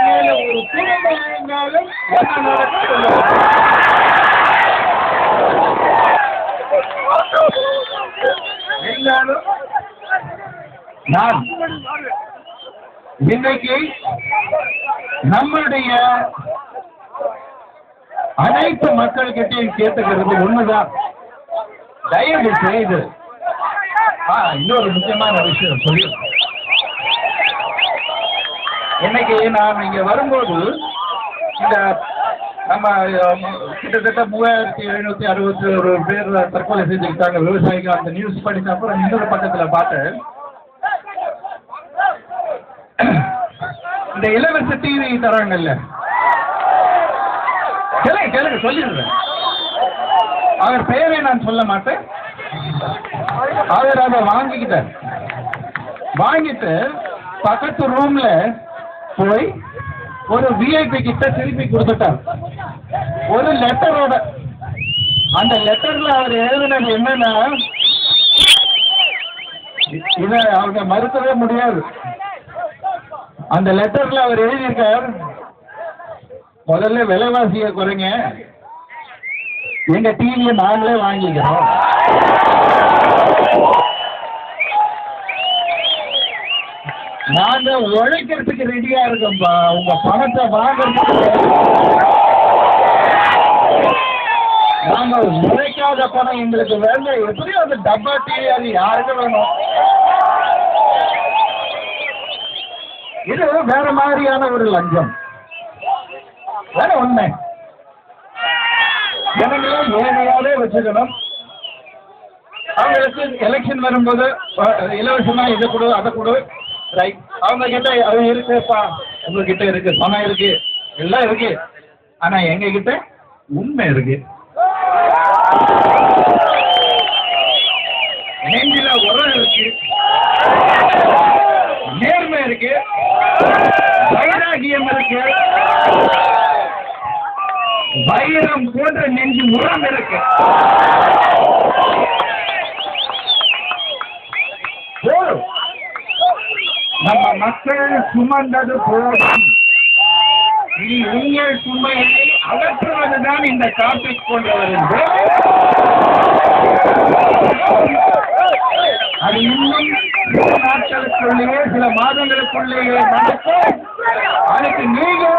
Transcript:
மேல ஒரு குடும்பம் இருந்தாலும் எல்லாரும் நான் இன்னைக்கு நம்மளுடைய அனைத்து மக்கள்கிட்டையும் கேட்டுக்கிறது ஒண்ணுதான். தயவு செய்து இன்னொரு முக்கியமான விஷயம் சொல்லியிருக்கேன் இன்னைக்கு நான் இங்க வரும்போது இந்த நம்ம கிட்டத்தட்ட மூவாயிரத்தி எழுநூத்தி அறுபத்தி ஒரு பேர் தற்கொலை செஞ்சுக்கிட்டாங்க விவசாயிகள் அந்த நியூஸ் படித்த அப்புறம் இன்னொரு பக்கத்துல பார்த்தேன். இந்த இலவச டிவி தராங்கல்ல. கேளுங்க கேளுங்க சொல்லிடுறேன். அவர் பெயரை நான் சொல்ல மாட்டேன். அவர் அதை வாங்கிக்கிட்டார். வாங்கிட்டு பக்கத்து ரூம்ல போய் ஒரு விஐபி கிட்ட திருப்பி கொடுத்துட்டார். ஒரு லெட்டரோட அந்த லெட்டர்ல அவர் எழுதினது என்னன்னா இதை அவங்க மறுக்கவே முடியாது. அந்த லெட்டர்ல அவர் எழுதியிருக்கார் முதல்ல விலைவாசியை குறைங்க. எங்க டிவியை நாங்களே வாங்கிக்கிறோம். நாங்க உழைக்கிறதுக்கு ரெடியா இருக்கோம்ப்பா உங்க பணத்தை வாங்குறதுக்கு நாங்க உழைக்காத பணம் எங்களுக்கு வேணும். எப்படியும் அந்த டப்பா டிவி அது யாருக்கு வேணும்? இது வேற மாதிரியான ஒரு லஞ்சம். வேற உண்மை ஜனங்களை ஏழையாவே வச்சுக்கணும். அவங்களுக்கு எலெக்ஷன் வரும்போது இலவசமா இதை கொடு அதை கொடு. ரைட் அவங்க கிட்ட அது இருக்குப்பா. உங்ககிட்ட இருக்கு. பணம் இருக்கு. எல்லாம் இருக்கு. ஆனா எங்க கிட்ட உண்மை இருக்கு. நெஞ்சில உரம் இருக்கு. நேர்மை இருக்கு. வைராகியம் இருக்கு. வைரம் போன்ற நெஞ்சு உரம் இருக்கு. மக்கள் சுமந்தது போதும். இனி உங்கள் சுமையை அகற்றுவதுதான் இந்த டாபிக் கொண்டு வருது அது இன்னும் சில நாட்களுக்குள்ளேயே சில மாதங்களுக்குள்ளேயே நடக்கும். அதுக்கு நீங்களும்